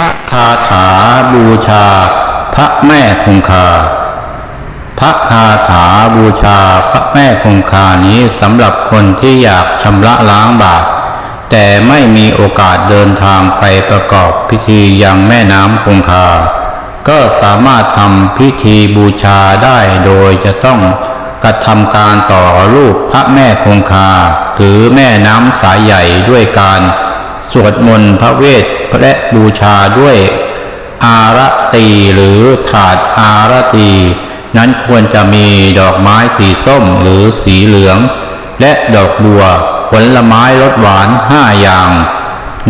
ระคาถาบูชา พระแม่คงคา พระคาถาบูชาพระแม่คงคานี้สำหรับคนที่อยากชำระล้างบาปแต่ไม่มีโอกาสเดินทางไปประกอบพิธียังแม่น้ำคงคา ก็สามารถทำพิธีบูชาได้โดยจะต้องกระทำการต่อรูปพระแม่คงคา หรือแม่น้ำสายใหญ่ด้วยการ สวดมนต์พระเวท และบูชาด้วยอารตีหรือถาดอารตีนั้นควรจะมีดอกไม้สีส้มหรือสีเหลือง และดอกบัว ผลไม้รสหวานห้าอย่าง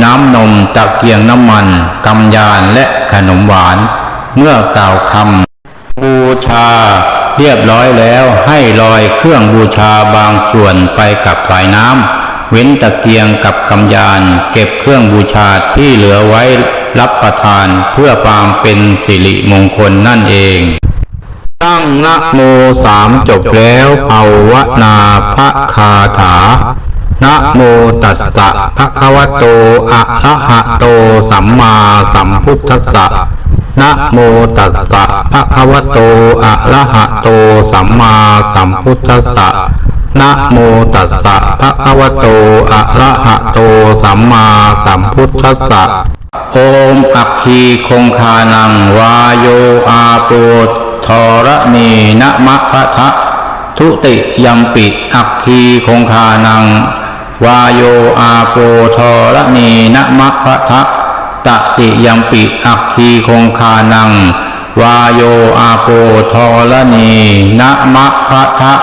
น้ำนมตะเกียงน้ำมันกำยานและขนมหวาน เมื่อกล่าวคำบูชา เรียบร้อยแล้วให้ลอยเครื่องบูชาบางส่วนไปกับสายน้ำ เว้นตะเกียงกับกำยาน เก็บเครื่องบูชาที่เหลือไว้รับประทานเพื่อความเป็นสิริมงคลนั่นเอง ตั้งนะโมสามจบแล้วภาวนาพระคาถานะโมตัสสะภะคะวะโต อะระหะโต สัมมาสัมพุทธัสสะนะโมตัสสะภะคะวะโต อะระหะโต สัมมาสัมพุทธัสสะ นะโมตัสสะภะคะวะโต อะระหะโต สัมมาสัมพุทธัสสะ โอมอัคคีคงคานัง วาโยอาโปทรณีนะมะพะทะทุติยัมปิอัคคีคงคานัง วาโยอาโปทรณีนะมะพะทะตติยัมปิอัคคีคงคานัง วาโยอาโปทรณีนะมะพะทะ